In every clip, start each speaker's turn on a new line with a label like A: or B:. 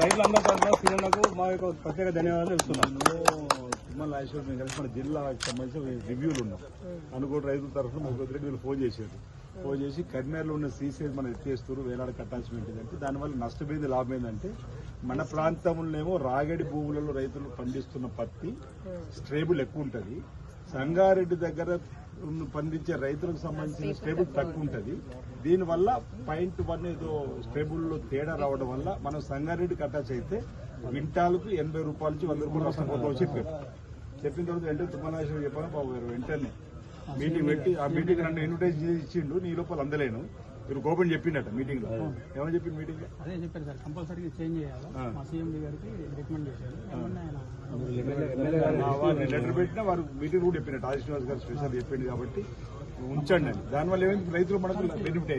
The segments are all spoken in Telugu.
A: రైతులందరి తరఫున సీఎంలకు మా యొక్క ప్రత్యేక ధన్యవాదాలు తెలుస్తున్నాం
B: నేను తిమ్మల నాగేశ్వర మేము కలిసి మన జిల్లాకి సంబంధించిన రివ్యూలు ఉన్నాం. అనుకోటి రైతుల తరఫున ముగ్గురు రెడ్డి వీళ్ళు ఫోన్ చేశారు. ఫోన్ చేసి కర్నూలులో ఉన్న సీసేజ్ మనం ఎత్తేస్తారు వేలాడ కట్టాల్సి ఏంటంటే దానివల్ల నష్టపోయింది లాభం ఏంటంటే మన ప్రాంతంలోనేమో రాగడి భూములలో రైతులు పండిస్తున్న పత్తి స్ట్రేబుల్ ఎక్కువ ఉంటుంది. సంగారెడ్డి దగ్గర ఉన్న- పండించే రైతులకు సంబంధించిన స్టేబుల్ తక్కువ ఉంటుంది దీనివల్ల పాయింట్ వన్ ఏదో స్టేబుల్లో తేడా రావడం వల్ల మనం సంగారెడ్డి కట్టాల్సి అయితే క్వింటాల్కు ఎనభై రూపాయల నుంచి వంద రూపాయలు నష్టపోతామని చెప్పారు. చెప్పిన తర్వాత వెంటనే తుమ్మనాశ్వరం చెప్పాను బాబు గారు వెంటనే. మీటింగ్ పెట్టి ఆ మీటింగ్ నన్ను ఇన్విటేషన్ చేసి ఇచ్చిండు నీ లోపల అందలేను. మీరు గోపన్ చెప్పిండట మీటింగ్లో ఏమని చెప్పింది మీటింగ్
C: అదే చెప్పారు సార్ కంపల్సరీగా చేంజ్ చేయాలి. మా సీఎం గారికి రికమెండ్ చేశారు.
B: లెటర్ పెట్టినా వారు మీటింగ్ కూడా చెప్పినట్టు ఆది శ్రీనివాస్ గారు స్పెషల్ చెప్పింది కాబట్టి ఉంచండి అని దానివల్ల ఏమైంది? రైతులు మనకు బెనిఫిట్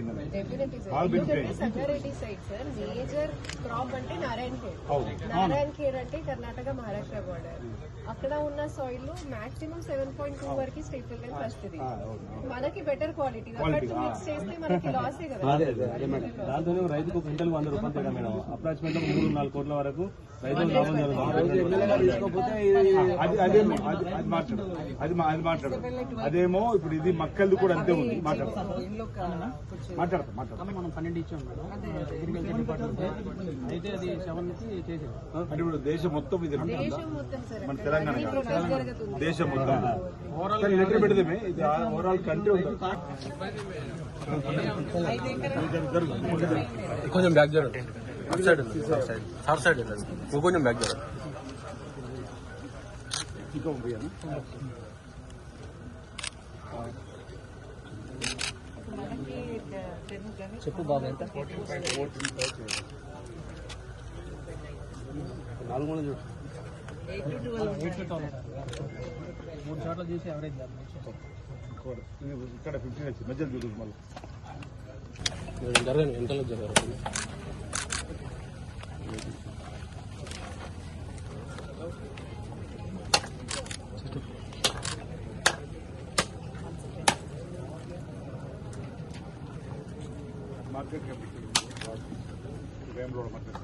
D: సార్
B: బాగా
D: Sangareddy side sir major crop అంటే నారాయణ ఖేడ్
B: అవును.
D: నారాయణ ఖేడ్ అంటే కర్ణాటక మహారాష్ట్ర బార్డర్ అక్కడ ఉన్న సాయిల్లో మాక్సిమం సెవెన్ పాయింట్ టూ వరకు గా వస్తుంది.
B: అవును.
D: మనకి బెటర్ క్వాలిటీ అక్కడ మిక్స్ చేస్తే మనకి లాసే కదా.
A: అదే అదే అదే మేడం. దాంతోనే రైతుకు క్వింటల్ వంద రూపాయలు తేడా మేడం. అప్రాక్సిమేట్ మూడు నాలుగు కోట్ల వరకు రైతులు లాభం జరుగుతుంది.
B: అది అదేమో అది అది మాట్లాడు అది మా- అది మాట్లాడు అదేమో ఇప్పుడు ఇది మక్కలది కూడా అంతే ఉంది. మాట్లాడతా. మాట్లాడతా
C: మనం పన్నెండు ఇచ్చాం మేడం అగ్రికల్చర్ డిపార్ట్మెంట్ అయితే అది సెవెన్కి చేసేది.
B: అంటే ఇప్పుడు దేశం మొత్తం ఇది ఉంటుందా?
D: దేశం మొత్తం సార్.
B: మన తెలంగాణ దేశం మొత్తం. ఓవరాల్ లెటర్ పెడితే ఇది ఓవరాల్ కంట్రీ ఉంటుంది
E: కొంచెం బ్యాక్ అటు సైడ్ సైడ్ ఇంకొంచెం బ్యాక్ చూడండి
B: ఇంకా
E: చెప్పు బాబు ఎంత? నాలుగు వందలు చూడు.
C: మూడు చోట్ల చూసి ఎవరేజ్
B: ఇక్కడ ఫిఫ్టీన్ వచ్చింది మధ్యలో చూడు మళ్ళీ.
E: జరగండి ఎంతలో జరగదు
B: మార్కెట్ క్యాపిటల్ వేమలోడ మార్కెట్